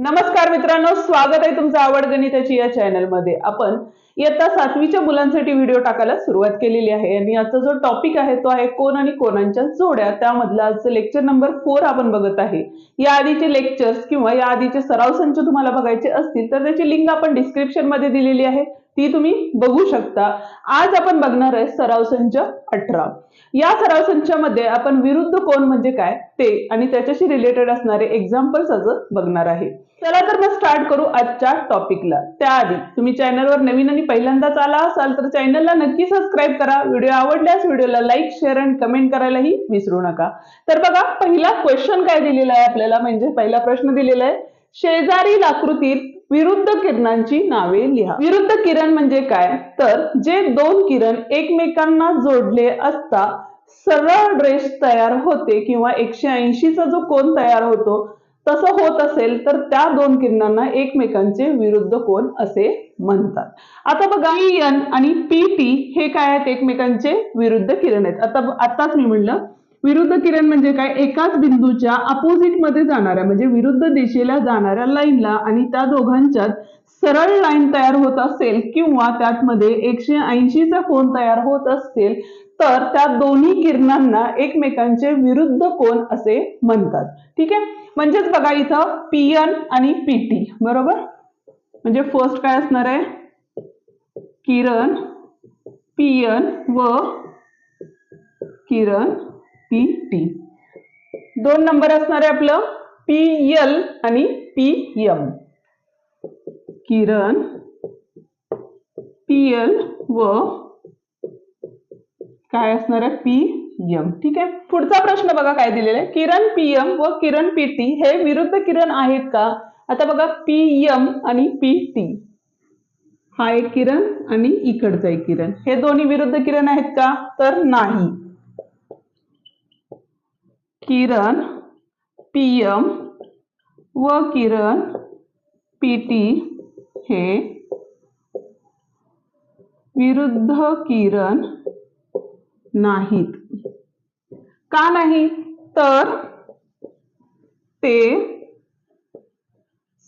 नमस्कार मित्रांनो स्वागत आहे तुमचं आवड गणिताची या चॅनलमध्ये. आपण इयत्ता सातवीच्या मुलांसाठी व्हिडिओ टाकायला सुरुवात केलेली आहे आणि आजचा जो टॉपिक आहे तो आहे कोण आणि कोणांच्या जोड्या. त्यामधला आजचं लेक्चर नंबर फोर आपण बघत आहे. या आधीचे लेक्चर्स किंवा या आधीचे सराव संच तुम्हाला बघायचे असतील तर त्याची लिंक आपण डिस्क्रिप्शनमध्ये दिलेली आहे. ती तुम्ही बघू शकता. आज आपण बघणार आहे सराव संच अठरा. या सराव संचामध्ये आपण विरुद्ध कोण म्हणजे काय ते आणि त्याच्याशी रिलेटेड असणारे एक्झाम्पल्स आज बघणार आहे. चला तर मग स्टार्ट करू आजच्या टॉपिकला त्याआधी तुम्ही चॅनलवर नवीन आणि पहिल्यांदाच आला असाल तर चॅनलला नक्की सबस्क्राईब करा. व्हिडिओ आवडल्यास व्हिडिओला लाईक शेअर आणि कमेंट करायलाही विसरू नका. तर बघा पहिला क्वेश्चन काय दिलेला आहे आपल्याला? म्हणजे पहिला प्रश्न दिलेला आहे. शेजारील आकृतीत विरुद्ध किरणांची नावे लिहा. विरुद्ध किरण म्हणजे काय? तर जे दोन किरण एकमेकांना जोडले असता सरळ रेष तयार होते किंवा एकशे ऐंशीचा जो कोण तयार होतो तसं होत असेल तर त्या दोन किरणांना एकमेकांचे विरुद्ध कोण असे म्हणतात. आता बघा e, एन आणि पी टी हे काय आहेत? एकमेकांचे विरुद्ध किरण आहेत. आता आताच मी म्हणलं विरुद्ध किरण म्हणजे काय? एकाच बिंदूच्या अपोजिटमध्ये जाणाऱ्या म्हणजे विरुद्ध दिशेला जाणाऱ्या लाईनला आणि त्या दोघांच्यात सरळ लाईन तयार होत असेल किंवा त्यातमध्ये एकशे ऐंशीचा कोण तयार होत असेल तर त्या दोन्ही किरणांना एकमेकांचे विरुद्ध कोण असे म्हणतात. ठीक आहे? म्हणजेच बघा इथं पीएन आणि पीटी बरोबर? म्हणजे फर्स्ट काय असणार आहे? किरण पीएन व किरण पी टी दोन नंबर असणार आहे आपलं पी एल आणि पी एम किरण पी एल व काय असणार आहे? पी एम ठीक आहे? पुढचा प्रश्न बघा काय दिलेला आहे. किरण पी एम व किरण पी टी हे विरुद्ध किरण आहेत का? आता बघा पी एम आणि पी टी हा एक किरण आणि इकडचा एक किरण. हे दोन्ही विरुद्ध किरण आहेत का? तर नाही. किरण पीएम व किरण पीटी हे विरुद्ध किरण नाहीत. का नाही? तर ते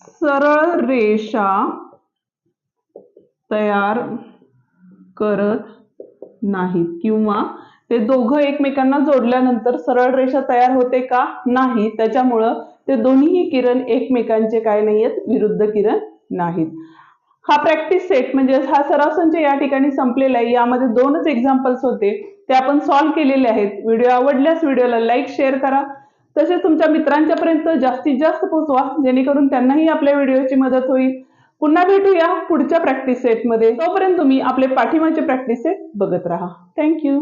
सरळ रेषा तयार करत नाहीत किंवा ते दोघं एकमेकांना जोडल्यानंतर सरळ रेषा तयार होते का? नाही. त्याच्यामुळं ते दोन्हीही किरण एकमेकांचे काय नाहीयेत विरुद्ध किरण नाहीत. हा प्रॅक्टिस सेट म्हणजे हा सराव संच या ठिकाणी संपलेला आहे. यामध्ये दोनच एक्झाम्पल्स होते. ते आपण सॉल्व्ह केलेले आहेत. व्हिडिओ आवडल्यास व्हिडिओला लाईक शेअर करा. तसेच तुमच्या मित्रांच्यापर्यंत जास्तीत जास्त पोहोचवा जेणेकरून त्यांनाही आपल्या व्हिडिओची मदत होईल. पुन्हा भेटूया पुढच्या प्रॅक्टिस सेटमध्ये तोपर्यंत तुम्ही आपले पाठिंबाचे प्रॅक्टिस सेट बघत राहा. थँक्यू